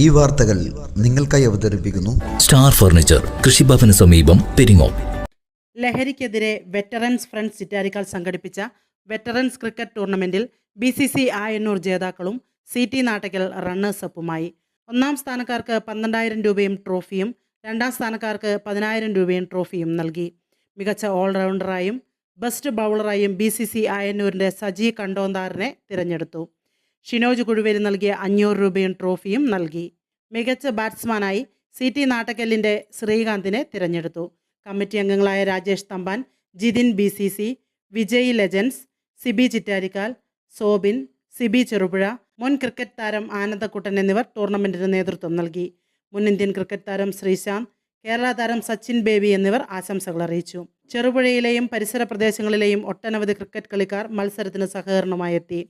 ഈ വാർത്തകൾ നിങ്ങൾക്കായി അവതരിപ്പിക്കുന്നു സ്റ്റാർ ഫർണിച്ചർ കൃഷിഭവന് സമീപം പെരിങ്ങോം. ലഹരിക്കെതിരെ വെറ്ററൻസ് ഫ്രണ്ട് ചിറ്റാരിക്കാൽ സംഘടിപ്പിച്ച വെറ്ററൻസ് ക്രിക്കറ്റ് ടൂർണമെന്റിൽ ബി സി സി ആയന്നൂർ ജേതാക്കളും സി ടി നാട്ടക്കൽ റണ്ണേഴ്സപ്പുമായി. ഒന്നാം സ്ഥാനക്കാർക്ക് പന്ത്രണ്ടായിരം രൂപയും ട്രോഫിയും രണ്ടാം സ്ഥാനക്കാർക്ക് പതിനായിരം രൂപയും ട്രോഫിയും നൽകി. മികച്ച ഓൾറൗണ്ടറായും ബെസ്റ്റ് ബൗളറായും ബി സി സി ആയന്നൂരിന്റെ സജി കണ്ടോന്താറിനെ തിരഞ്ഞെടുത്തു. ഷിനോജ് കുഴുവേലി നൽകിയ അഞ്ഞൂറ് രൂപയും ട്രോഫിയും നൽകി. മികച്ച ബാറ്റ്സ്മാനായി സി ടി നാട്ടക്കല്ലിന്റെ ശ്രീകാന്തിനെ തിരഞ്ഞെടുത്തു. കമ്മിറ്റി അംഗങ്ങളായ Rajesh Thampan Jithin B C C Vijay legends Sibi Chittarikkal Sobin Sibi Cherupuzha മുൻ ക്രിക്കറ്റ് താരം ആനന്ദക്കുട്ടൻ എന്നിവർ ടൂർണമെന്റിന് നേതൃത്വം നൽകി. മുൻ ഇന്ത്യൻ ക്രിക്കറ്റ് താരം ശ്രീശാന്ത് കേരള താരം സച്ചിൻ ബേബി എന്നിവർ ആശംസകൾ അറിയിച്ചു. ചെറുപുഴയിലെയും പരിസര പ്രദേശങ്ങളിലെയും ഒട്ടനവധി ക്രിക്കറ്റ് കളിക്കാർ മത്സരത്തിന് സഹകരണമായി എത്തി.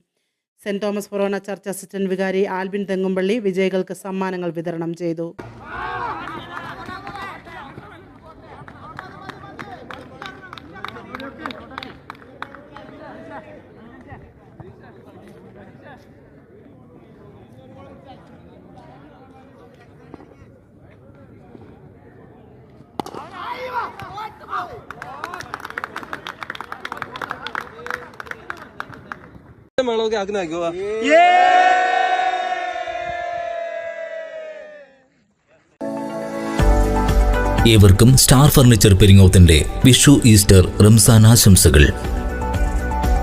Saint Thomas forane church assistant വികാരി ആൽബിൻ തെങ്ങുംപള്ളി വിജയികൾക്ക് സമ്മാനങ്ങൾ വിതരണം ചെയ്തു. മേളമൊക്കെ ആക്കുന്ന ആക്കുവാ ഏവർക്കും സ്റ്റാർ ഫർണിച്ചർ പെരിങ്ങോത്തിന്റെ വിഷു ഈസ്റ്റർ റംസാൻ ആശംസകൾ.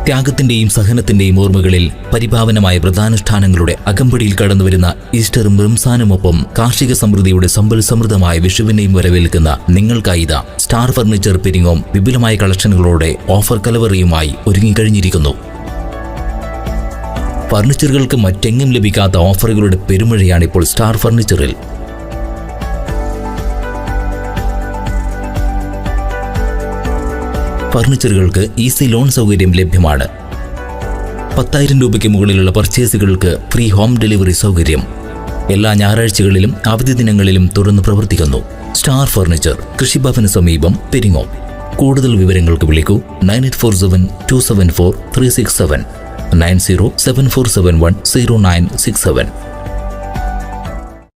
ത്യാഗത്തിന്റെയും സഹനത്തിന്റെയും ഓർമ്മകളിൽ പരിപാവനമായ വ്രതാനുഷ്ഠാനങ്ങളുടെ അകമ്പടിയിൽ കടന്നുവരുന്ന ഈസ്റ്ററും റംസാനുമൊപ്പം കാർഷിക സമൃദ്ധിയുടെ സമ്പൽ സമൃദ്ധമായ വിഷുവിനെയും വരവേൽക്കുന്ന നിങ്ങൾക്കായിത സ്റ്റാർ ഫർണിച്ചർ പെരിങ്ങോം വിപുലമായ കളക്ഷനുകളോടെ ഓഫർ കലവറിയുമായി ഒരുങ്ങിക്കഴിഞ്ഞിരിക്കുന്നു. ഫർണിച്ചറുകൾക്ക് മറ്റെങ്ങും ലഭിക്കാത്ത ഓഫറുകളുടെ പെരുമഴയാണ് ഇപ്പോൾ സ്റ്റാർ ഫർണിച്ചറിൽ. ഫർണിച്ചറുകൾക്ക് ഈസി ലോൺ സൗകര്യം ലഭ്യമാണ്. പത്തായിരം രൂപയ്ക്ക് മുകളിലുള്ള പർച്ചേസുകൾക്ക് ഫ്രീ ഹോം ഡെലിവറി സൗകര്യം. എല്ലാ ഞായറാഴ്ചകളിലും അവധി ദിനങ്ങളിലും തുറന്നു പ്രവർത്തിക്കുന്നു. സ്റ്റാർ ഫർണിച്ചർ കൃഷിഭവന് സമീപം പെരിങ്ങോം. കൂടുതൽ വിവരങ്ങൾക്ക് വിളിക്കൂ nine eight four seven two seven four three six seven. Nine zero seven four seven one zero nine six seven.